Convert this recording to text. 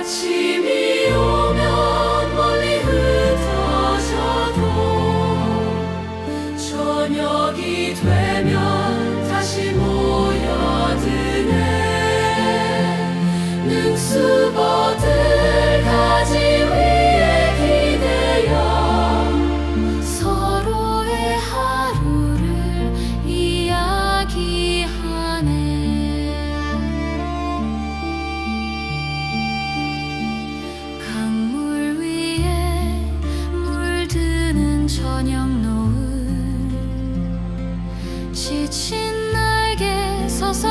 아침이 오면 멀리 흩어져도 저녁이 되면 다시 모여드네. 능수보 지친 날개 서서